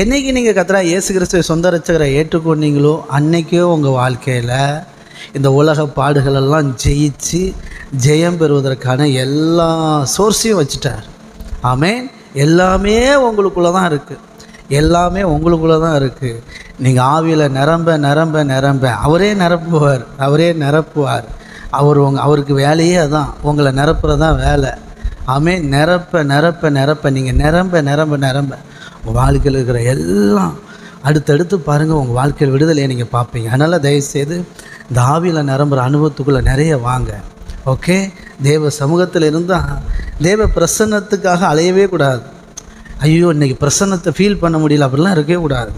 என்னைக்கு நீங்கள் கத்தரா இயேசு கிறிஸ்துவை சொந்த ரட்சகரை ஏற்றுக்கொண்டீங்களோ அன்னைக்கே உங்கள் வாழ்க்கையில் இந்த உலக பாடுகளெல்லாம் ஜெயிச்சு ஜெயம் பெறுவதற்கான எல்லா சோர்ஸையும் வச்சுட்டார். ஆமேன். எல்லாமே உங்களுக்குள்ளே தான் இருக்குது எல்லாமே உங்களுக்குள்ளே தான் இருக்குது நீங்கள் ஆவியில் நிரம்ப நிரம்ப நிரம்ப அவரே நிரப்புவார் அவரே நிரப்புவார். அவர் உங்க அவருக்கு வேலையே அதான். உங்களை நிரப்புறதான் வேலை. ஆமே நிரப்ப நிரப்ப நிரப்ப. நீங்கள் நிரம்ப நிரம்ப நிரம்ப. உங்கள் வாழ்க்கையில் இருக்கிற எல்லாம் அடுத்தடுத்து பாருங்கள் உங்கள் வாழ்க்கையில் விடுதலையை நீங்கள் பார்ப்பீங்க. அதனால் தயவுசெய்து இந்த ஆவியில் நிரம்புகிற அனுபவத்துக்குள்ளே நிறைய வாங்க. ஓகே தேவ சமூகத்தில் இருந்தால் தேவ பிரசன்னத்துக்காக அலையவே கூடாது. ஐயோ இன்றைக்கி பிரசன்னத்தை ஃபீல் பண்ண முடியல அப்படிலாம் இருக்கவே கூடாது.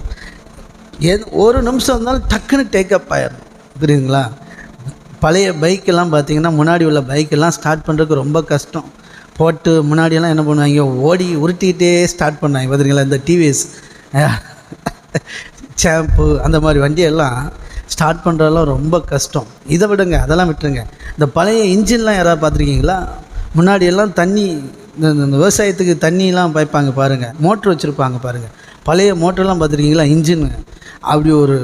ஏ ஒரு நிமிஷம் இருந்தாலும் டக்குன்னு டேக்கப் ஆயிடும் புரியுதுங்களா? பழைய பைக்கெல்லாம் பார்த்தீங்கன்னா முன்னாடி உள்ள பைக்கெல்லாம் ஸ்டார்ட் பண்ணுறதுக்கு ரொம்ப கஷ்டம். போட்டு முன்னாடியெல்லாம் என்ன பண்ணுவாங்க ஓடி உருட்டிக்கிட்டே ஸ்டார்ட் பண்ணாங்க. பார்த்தீங்களா இந்த டிவிஎஸ் சேம்பு அந்த மாதிரி வண்டியெல்லாம் ஸ்டார்ட் பண்ணுறதெல்லாம் ரொம்ப கஷ்டம். இதை விடுங்க அதெல்லாம் விட்டுருங்க. இந்த பழைய இன்ஜின்லாம் யாராவது பார்த்துருக்கீங்களா? முன்னாடியெல்லாம் தண்ணி இந்த இந்த- இந்த விவசாயத்துக்கு தண்ணிலாம் பாய்ப்பாங்க பாருங்கள் மோட்ரு வச்சுருப்பாங்க பாருங்கள் பழைய மோட்டர்லாம் பார்த்துருக்கீங்களா இன்ஜின் அப்படி ஒரு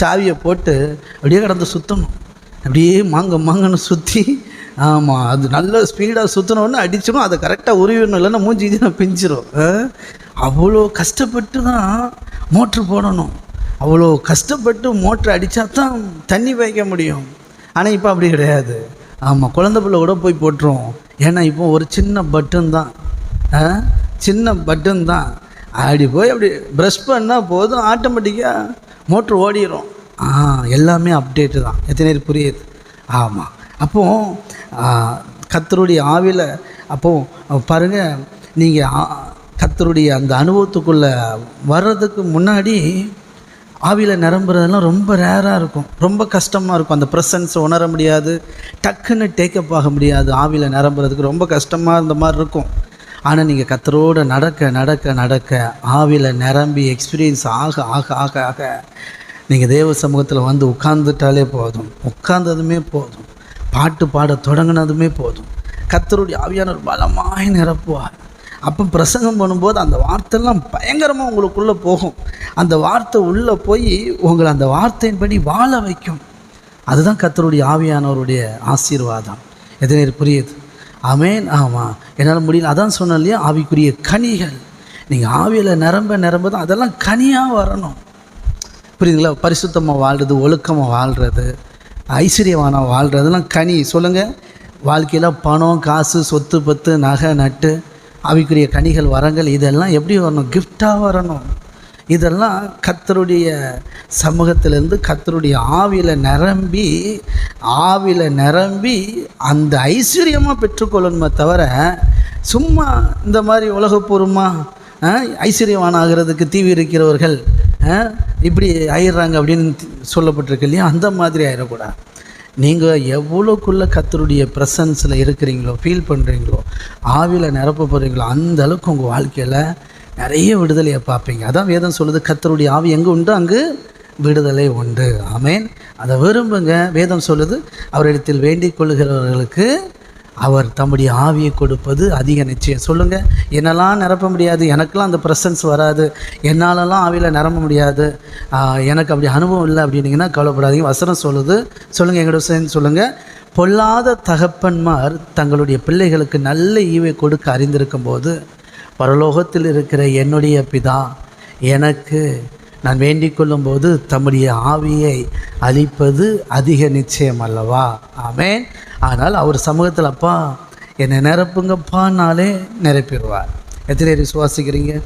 சாவியை போட்டு அப்படியே கடந்து சுற்றணும் அப்படியே மாங்க மாங்கன்னு சுற்றி ஆமாம் அது நல்ல ஸ்பீடாக சுற்றினோன்னு அடிச்சிடும் அதை கரெக்டாக உருவிடணும் இல்லைன்னா மூஞ்சி நான் பிஞ்சிரும். ஆ? அவ்வளோ கஷ்டப்பட்டு தான் மோட்ரு போடணும். அவ்வளோ கஷ்டப்பட்டு மோட்ரு அடித்தா தான் தண்ணி பாய்க்க முடியும். ஆனால் இப்போ அப்படி கிடையாது. ஆமாம் குழந்த பிள்ளை கூட போய் போட்டுருவோம் ஏன்னா இப்போ ஒரு சின்ன பட்டன் தான். ஆ? சின்ன பட்டன் தான். அப்படி போய் அப்படி ப்ரஷ் பண்ணால் போதும் ஆட்டோமேட்டிக்காக மோட்ரு ஓடிடும் ஆ எல்லாமே அப்டேட்டு தான். எத்தனை பேர் புரியுது? ஆமாம் அப்போது கத்தருடைய ஆவியில் அப்போது பாருங்கள் நீங்கள் கத்தருடைய அந்த அனுபவத்துக்குள்ளே வர்றதுக்கு முன்னாடி ஆவியில் நிரம்புறதெல்லாம் ரொம்ப ரேராக இருக்கும். ரொம்ப கஷ்டமாக இருக்கும். அந்த ப்ரெசன்ஸை உணர முடியாது. டக்குன்னு டேக்கப் ஆக முடியாது. ஆவியில் நிரம்புறதுக்கு ரொம்ப கஷ்டமாக இருந்த மாதிரி இருக்கும். ஆனால் நீங்கள் கத்தரோட நடக்க நடக்க நடக்க ஆவியில் நிரம்பி எக்ஸ்பீரியன்ஸ் ஆக ஆக ஆக ஆக நீங்கள் தேவ சமூகத்தில் வந்து உட்கார்ந்துட்டாலே போதும். உட்கார்ந்ததுமே போதும். பாட்டு பாட தொடங்கினதுமே போதும். கத்தருடைய ஆவியானவர் பலமாய் நிரப்புவார். அப்போ பிரசங்கம் பண்ணும்போது அந்த வார்த்தைலாம் பயங்கரமாக உங்களுக்குள்ளே போகும். அந்த வார்த்தை உள்ளே போய் உங்களை அந்த வார்த்தையின்படி வாழ வைக்கும். அதுதான் கத்தருடைய ஆவியானவருடைய ஆசீர்வாதம். எத்தனை புரியுது? ஆமேன். ஆமாம் என்னால் முடியல. அதான் சொன்னேன் இல்லையா? ஆவிக்குரிய கனிகள். நீங்கள் ஆவியில் நிரம்ப நிரம்ப தான் அதெல்லாம் கனியாக வரணும். புரியுதுங்களா? பரிசுத்தமாக வாழ்கிறது ஒழுக்கமாக வாழ்கிறது ஐஸ்வர்யவானாக வாழ்கிறதுலாம் கனி. சொல்லுங்கள் வாழ்க்கையில் பணம் காசு சொத்து பத்து நகை நட்டு அவைக்குரிய கனிகள் வரங்கள் இதெல்லாம் எப்படி வரணும்? கிஃப்டாக வரணும். இதெல்லாம் கத்தருடைய சமூகத்திலேருந்து கத்தருடைய ஆவியில் நிரம்பி ஆவியில் நிரம்பி அந்த ஐஸ்வர்யமாக பெற்றுக்கொள்ளணுமே தவிர சும்மா இந்த மாதிரி உலகப்பூர்வமாக ஐஸ்வர்யவான் ஆகிறதுக்கு தீவி இருக்கிறவர்கள் இப்படி ஆயிடுறாங்க அப்படின்னு சொல்லப்பட்டிருக்கு இல்லையா? அந்த மாதிரி ஆயிடக்கூடாது நீங்கள் எவ்வளோக்குள்ளே கத்தருடைய ப்ரெசன்ஸில் இருக்கிறீங்களோ ஃபீல் பண்ணுறீங்களோ ஆவியில் நிரப்ப போகிறீங்களோ அந்த அளவுக்கு உங்கள் வாழ்க்கையில் நிறைய விடுதலையை பார்ப்பீங்க. அதான் வேதம் சொல்லுது கத்தருடைய ஆவி எங்கே உண்டு அங்கு விடுதலை உண்டு. ஆமேன். அதை விரும்புங்க. வேதம் சொல்லுது அவரிடத்தில் வேண்டிக் கொள்கிறவர்களுக்கு அவர் தம்முடைய ஆவியை கொடுப்பது அதிக நிச்சயம். சொல்லுங்கள் என்னெல்லாம் நிரப்ப முடியாது? எனக்கெல்லாம் அந்த ப்ரெசன்ஸ் வராது. என்னாலலாம் ஆவியில் நிரம்ப முடியாது. எனக்கு அப்படி அனுபவம் இல்லை அப்படின்னீங்கன்னா கவலைப்படாதீங்க. வசனம் சொல்லுது. சொல்லுங்கள் எங்களோட சேர்ந்து சொல்லுங்கள் பொல்லாத தகப்பன்மார் தங்களுடைய பிள்ளைகளுக்கு நல்ல ஈவை கொடுக்க அறிந்திருக்கும் போது பரலோகத்தில் இருக்கிற என்னுடைய பிதா எனக்கு நான் வேண்டிக் கொள்ளும்போது தம்முடைய ஆவியை அளிப்பது அதிக நிச்சயம் அல்லவா? ஆமேன். ஆனால் அவர் சமூகத்தில் அப்பா என்னை நிரப்புங்கப்பான்னாலே நிரப்பிடுவார். எத்தனை பேர் விசுவாசிக்கிறீங்க?